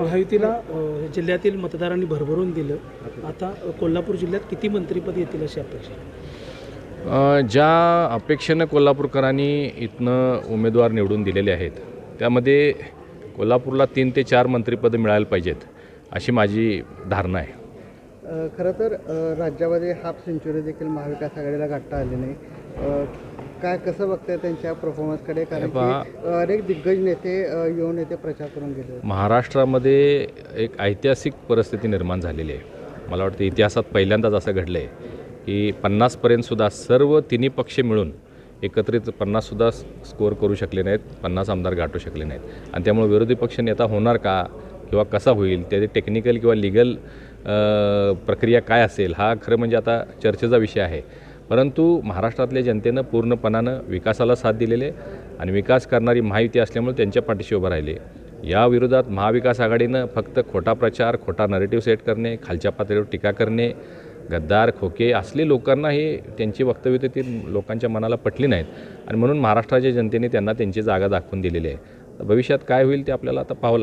महायुतीला जिल्ह्यातील मतदारांनी भरभरून दिलं. आता कोल्हापूर जिल्ह्यात किती मंत्रीपद येतील अशी अपेक्षा ज्या अपेक्षेनं कोल्हापूरकरांनी इथनं उमेदवार निवडून दिलेले आहेत त्यामध्ये कोल्हापूरला तीन ते चार मंत्रिपदं मिळायला पाहिजेत अशी माझी धारणा आहे. खरं तर राज्यामध्ये हाफ सेंचुरी देखील महाविकास आघाडीला गाठता आली नाही. काय कसं बघताय त्यांच्या परफॉर्मन्सकडे कारण की पहा. अ, अनेक दिग्गज नेते अ, युवा नेते प्रचार करून गेले होते. महाराष्ट्रामध्ये एक ऐतिहासिक परिस्थिती निर्माण झालेली आहे मला वाटतं इतिहासात पहिल्यांदाच असं घडलं आहे की पन्नासपर्यंतसुद्धा सर्व तिन्ही पक्ष मिळून एकत्रित पन्नाससुद्धा स्कोअर करू शकले नाहीत पन्नास आमदार गाठू शकले नाहीत आणि त्यामुळे विरोधी पक्ष नेता होणार का किंवा कसा होईल त्याचे टेक्निकल किंवा लिगल प्रक्रिया काय असेल हा खरं म्हणजे आता चर्चेचा विषय आहे परंतु महाराष्ट्रातल्या जनतेनं पूर्णपणानं विकासाला साथ दिलेले आहे आणि विकास करणारी महायुती असल्यामुळे त्यांच्या पाठीशी उभं राहिले या विरोधात महाविकास आघाडीनं फक्त खोटा प्रचार खोटा नरेटिव्ह सेट करणे खालच्या पातळीवर टीका करणे गद्दार खोके असले लोकांना हे त्यांची वक्तव्य ते ती लोकांच्या मनाला पटली नाहीत. आणि म्हणून महाराष्ट्राच्या जनतेने त्यांना त्यांची जागा दाखवून दिलेली आहे. भविष्यात काय होईल ते आपल्याला आता पाहावं